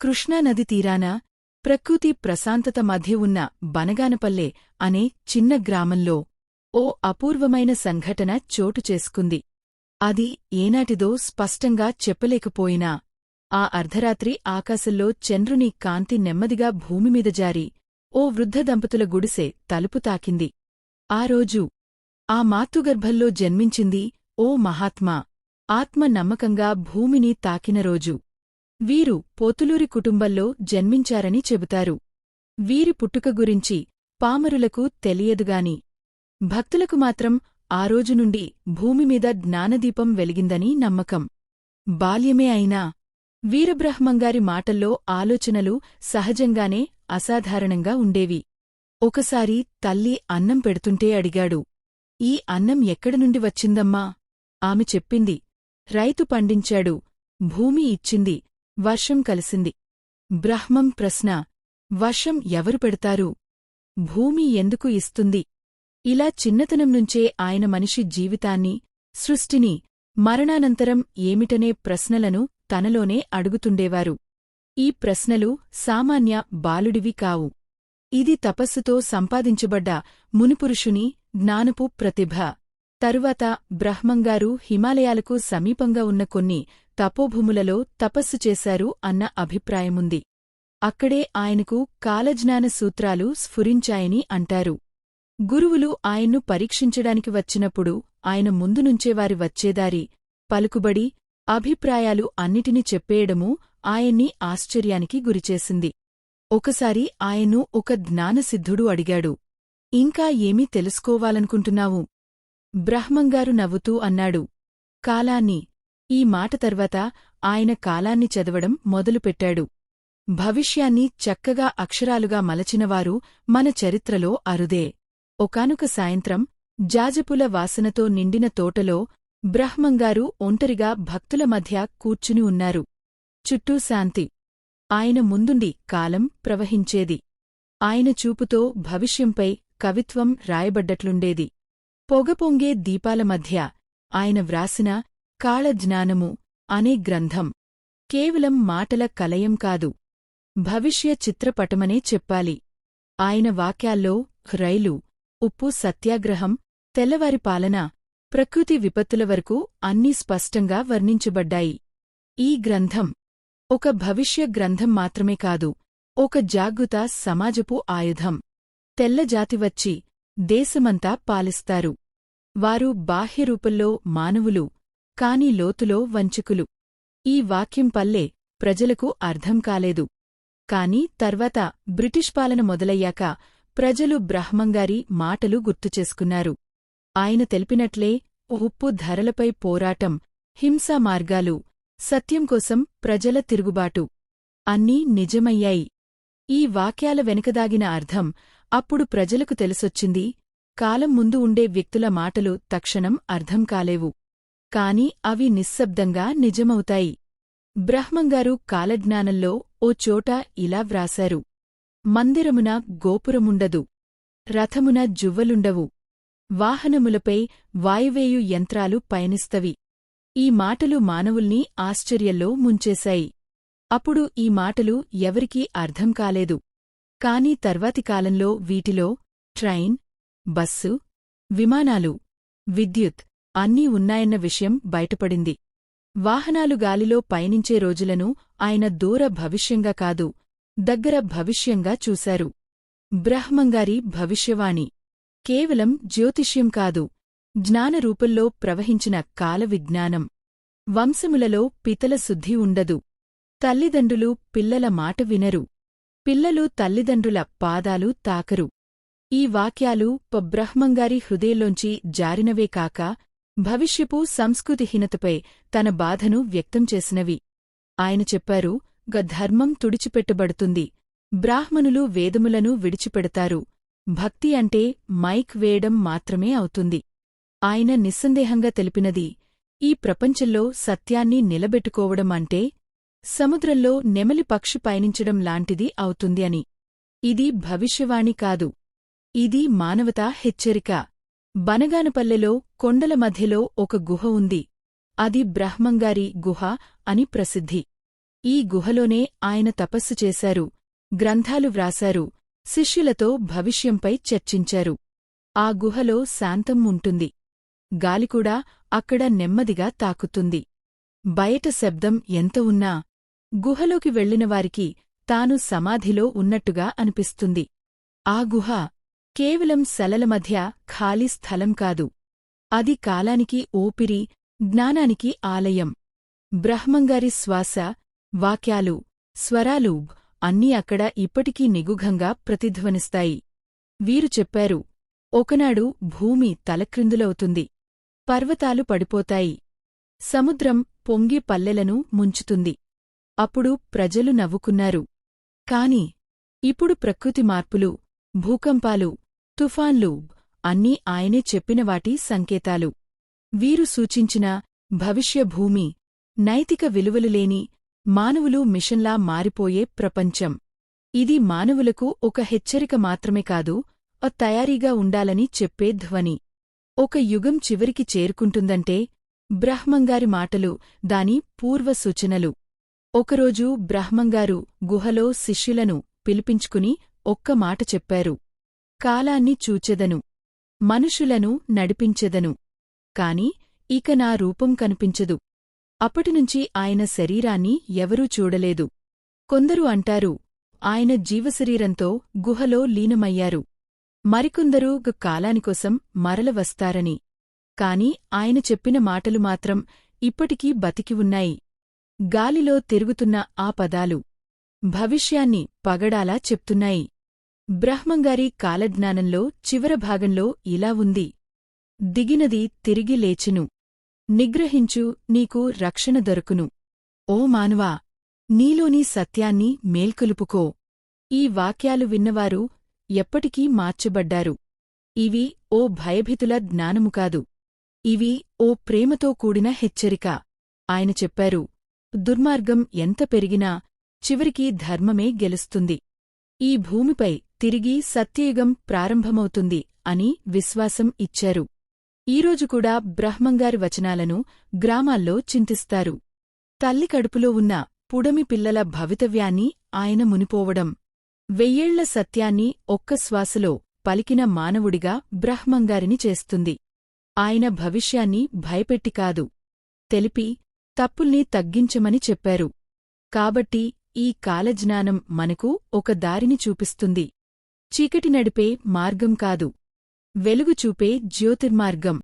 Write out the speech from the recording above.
కృష్ణానది తీరాన ప్రకృతి ప్రశాంతత మధ్య ఉన్న బనగానపల్లె అనే చిన్న గ్రామంలో ఓ అపూర్వమైన సంఘటన చోటు చేసుకుంది. అది ఏనాటిదో స్పష్టంగా చెప్పలేకపోయినా ఆ అర్ధరాత్రి ఆకాశంలో చంద్రుని కాంతి నెమ్మదిగా భూమిమీద జారి ఓ వృద్ధ దంపతుల గుడిసె తలుపు తాకింది. ఆ రోజు ఆ మాతృగర్భంలో జన్మించింది ఓ మహాత్మా. ఆత్మ నమ్మకంగా భూమిని తాకిన రోజు. వీరు పోతులూరి కుటుంబంలో జన్మించారని చెబుతారు. వీరి పుట్టుక గురించి పామరులకు తెలియదుగాని భక్తులకు మాత్రం ఆ రోజు నుండి భూమిమీద జ్ఞానదీపం వెలిగిందని నమ్మకం. బాల్యమే అయినా వీరబ్రహ్మంగారి మాటల్లో ఆలోచనలు సహజంగానే అసాధారణంగా ఉండేవి. ఒకసారి తల్లి అన్నం పెడుతుంటే అడిగాడు ఈ అన్నం ఎక్కడినుండి వచ్చిందమ్మా? ఆమె చెప్పింది రైతు పండించాడు భూమి ఇచ్చింది వర్షం కలిసింది. బ్రహ్మం ప్రశ్న వర్షం ఎవరు పెడతారు? భూమి ఎందుకు ఇస్తుంది? ఇలా చిన్నతనం నుంచే ఆయన మనిషి జీవితాన్ని సృష్టిని మరణానంతరం ఏమిటనే ప్రశ్నలను తనలోనే అడుగుతుండేవారు. ఈ ప్రశ్నలు సామాన్య బాలుడివి కావు. ఇది తపస్సుతో సంపాదించబడ్డ మునిపురుషుని జ్ఞానపు ప్రతిభ. తరువాత బ్రహ్మంగారు హిమాలయాలకు సమీపంగా ఉన్న కొన్ని తపోభూములలో తపస్సు చేశారు అన్న అభిప్రాయముంది. అక్కడే ఆయనకు కాలజ్ఞాన సూత్రాలు స్ఫురించాయని అంటారు. గురువులు ఆయన్ను పరీక్షించడానికి వచ్చినప్పుడు ఆయన ముందునుంచే వారి వచ్చేదారి పలుకుబడి అభిప్రాయాలు అన్నిటినీ చెప్పేయడమూ ఆయన్ని ఆశ్చర్యానికి గురిచేసింది. ఒకసారి ఆయన్ను ఒక జ్ఞానసిద్ధుడు అడిగాడు. ఇంకా ఏమీ తెలుసుకోవాలనుకుంటున్నావు? బ్రహ్మంగారు నవ్వుతూ అన్నాడు. కాలాన్ని ఈ మాట తర్వాత ఆయన కాలాన్ని చదవడం మొదలుపెట్టాడు. భవిష్యాన్ని చక్కగా అక్షరాలుగా మలచినవారు మన చరిత్రలో అరుదే. ఒకానొక సాయంత్రం జాజపుల వాసనతో నిండిన తోటలో బ్రహ్మంగారు ఒంటరిగా భక్తుల మధ్య కూర్చుని ఉన్నారు. చుట్టూ శాంతి. ఆయన ముందుండి కాలం ప్రవహించేది. ఆయన చూపుతో భవిష్యంపై కవిత్వం రాయబడ్డట్లుండేది. పొగపొంగే దీపాల మధ్య ఆయన వ్రాసిన కాళజ్ఞానము అనే గ్రంథం. కేవలం మాటల కలయం కాదు. భవిష్య చిత్రపటమనే చెప్పాలి. ఆయన వాక్యాల్లో రైలు ఉప్పు సత్యాగ్రహం తెల్లవారి పాలన ప్రకృతి విపత్తుల వరకు అన్నీ స్పష్టంగా వర్ణించబడ్డాయి. ఈ గ్రంథం ఒక భవిష్య గ్రంథం మాత్రమే కాదు ఒక జాగృత సమాజపు ఆయుధం. తెల్లజాతి వచ్చి దేశమంతా పాలిస్తారు. వారు బాహ్యరూపంలో మానవులు కాని లోతులో వంచుకులు. ఈ వాక్యం పల్లె ప్రజలకు అర్థం కాలేదు. కాని తర్వాత బ్రిటిష్ పాలన మొదలయ్యాక ప్రజలు బ్రహ్మంగారి మాటలు గుర్తుచేసుకున్నారు ఆయన తెలిపినట్లే ఉప్పు ధరలపై పోరాటం హింసా మార్గాలు సత్యం కోసం ప్రజల తిరుగుబాటు అన్నీ నిజమయ్యాయి. ఈ వాక్యాల వెనుకదాగిన అర్థం అప్పుడు ప్రజలకు తెలిసొచ్చింది కాలం ముందు ఉండే వ్యక్తుల మాటలు తక్షణం అర్థం కాలేవు. కాని అవి నిశ్శబ్దంగా నిజమవుతాయి. బ్రహ్మంగారు కాలజ్ఞానంలో ఓ చోట ఇలా వ్రాశారు. మందిరమున గోపురముండదు. రథమున జువ్వలుండవు. వాహనములపై వాయువేయు యంత్రాలు పయనిస్తవి. ఈ మాటలు మానవుల్ని ఆశ్చర్యంలో ముంచేశాయి. అప్పుడు ఈ మాటలు ఎవరికీ అర్థం కాలేదు. కాని తర్వాతి కాలంలో వీటిలో ట్రైన్ బస్సు విమానాలు విద్యుత్ అన్నీ ఉన్నాయన్న విషయం బయటపడింది. వాహనాలు గాలిలో పయనించే రోజులను ఆయన దూర భవిష్యంగా కాదు దగ్గర భవిష్యంగా చూశారు. బ్రహ్మంగారి భవిష్యవాణి. కేవలం జ్యోతిష్యం కాదు జ్ఞానరూపంలో ప్రవహించిన కాల విజ్ఞానం. వంశములలో పితల శుద్ధి ఉండదు. తల్లిదండ్రులు పిల్లల మాట వినరు. పిల్లలు తల్లిదండ్రుల పాదాలు తాకరు. ఈ వాక్యాలు పబ్రహ్మంగారి హృదయంలోంచి జారినవే కాక భవిష్యపు సంస్కృతిహీనతపై తన బాధను వ్యక్తం చేసినవి. ఆయన చెప్పారు గ ధర్మం తుడిచిపెట్టబడుతుంది. బ్రాహ్మణులు వేదములను విడిచిపెడతారు. భక్తి అంటే మైక్ వేయడం మాత్రమే అవుతుంది. ఆయన నిస్సందేహంగా తెలిపినది ఈ ప్రపంచంలో సత్యాన్ని నిలబెట్టుకోవడం అంటే సముద్రంలో నెమలి పక్షి పయనించడం లాంటిది అవుతుంది అని. ఇది భవిష్యవాణి కాదు. ఇది మానవతా హెచ్చరిక. బనగానపల్లెలో కొండల మధ్యలో ఒక గుహ ఉంది. అది బ్రహ్మంగారి గుహ అని ప్రసిద్ధి. ఈ గుహలోనే ఆయన తపస్సు చేశారు గ్రంథాలు వ్రాశారు శిష్యులతో భవిష్యంపై చర్చించారు. ఆ గుహలో శాంతం ఉంటుంది. గాలికూడా అక్కడ నెమ్మదిగా తాకుతుంది. బయట శబ్దం ఎంత ఉన్నా గుహలోకి వెళ్ళినవారికి తాను సమాధిలో ఉన్నట్టుగా అనిపిస్తుంది. ఆ గుహ కేవలం శలల మధ్య ఖాళీ స్థలం కాదు. అది కాలానికి ఊపిరి జ్ఞానానికి ఆలయం. బ్రహ్మంగారి శ్వాస వాక్యాలు స్వరాలు అన్నీ అక్కడ ఇప్పటికీ నిగుఘంగా ప్రతిధ్వనిస్తాయి. వీరు చెప్పారు ఒకనాడు భూమి తలక్రిందులవుతుంది. పర్వతాలు పడిపోతాయి. సముద్రం పొంగి పల్లెలను ముంచుతుంది. అప్పుడు ప్రజలు నవ్వుకున్నారు. కాని ఇప్పుడు ప్రకృతి మార్పులు భూకంపాలు తుఫాన్లు అన్నీ ఆయనే చెప్పిన వాటి సంకేతాలు. వీరు సూచించిన భవిష్యభూమి నైతిక విలువలు లేని మానవులు మిషన్లా మారిపోయే ప్రపంచం. ఇది మానవులకు ఒక హెచ్చరిక మాత్రమే కాదు అ తయారీగా ఉండాలని చెప్పే ధ్వని. ఒక యుగం చివరికి చేరుకుంటుందంటే బ్రహ్మంగారి మాటలు దాని పూర్వ సూచనలు. ఒకరోజు బ్రహ్మంగారు గుహలో శిష్యులను పిలిపించుకుని ఒక్క మాట చెప్పారు. కాలాన్ని చూచెదను. మనుషులను నడిపించెదను. కాని ఇక నా రూపం కనిపించదు. అప్పటినుంచి ఆయన శరీరాన్ని ఎవరూ చూడలేదు. కొందరు అంటారు ఆయన జీవశరీరంతో గుహలో లీనమయ్యారు. మరికొందరు గ కాలానికోసం మరల వస్తారని. కాని ఆయన చెప్పిన మాటలు మాత్రం ఇప్పటికీ బతికి ఉన్నాయి. గాలిలో తిరుగుతున్న ఆ పదాలు భవిష్యాన్ని పగడాలా చెప్తున్నాయి. బ్రహ్మంగారి కాలజ్ఞానంలో చివర భాగంలో ఇలా ఉంది. దిగినది తిరిగి లేచును. నిగ్రహించు నీకు రక్షణ దొరకును. ఓ మానవా నీలోని సత్యాన్ని మేల్కొలుపుకో. ఈ వాక్యాలు విన్నవారు ఎప్పటికీ మార్చబడ్డారు. ఇవి ఓ భయభీతుల జ్ఞానము కాదు. ఇవి ఓ ప్రేమతో కూడిన హెచ్చరిక. ఆయన చెప్పారు దుర్మార్గం ఎంత పెరిగినా చివరికి ధర్మమే గెలుస్తుంది. ఈ భూమిపై తిరిగి సత్యయుగం ప్రారంభమవుతుంది అని విశ్వాసం ఇచ్చారు. ఈరోజు కూడా బ్రహ్మంగారి వచనాలను గ్రామాల్లో చింతిస్తారు. తల్లి కడుపులో ఉన్న పుడమి పిల్లల భవితవ్యాన్ని ఆయన మునిపోవడం వెయ్యేళ్ళ సత్యాన్ని ఒక్క శ్వాసలో పలికిన మానవుడిగా బ్రహ్మంగారిని చేస్తుంది. ఆయన భవిష్యాన్ని భయపెట్టి కాదు తెలిపి తప్పుల్ని తగ్గించమని చెప్పారు. కాబట్టి ఈ కాలజ్ఞానం మనకు ఒక దారిని చూపిస్తుంది. చీకటి నడిపే మార్గం కాదు. వెలుగు చూపే జ్యోతిర్మార్గం.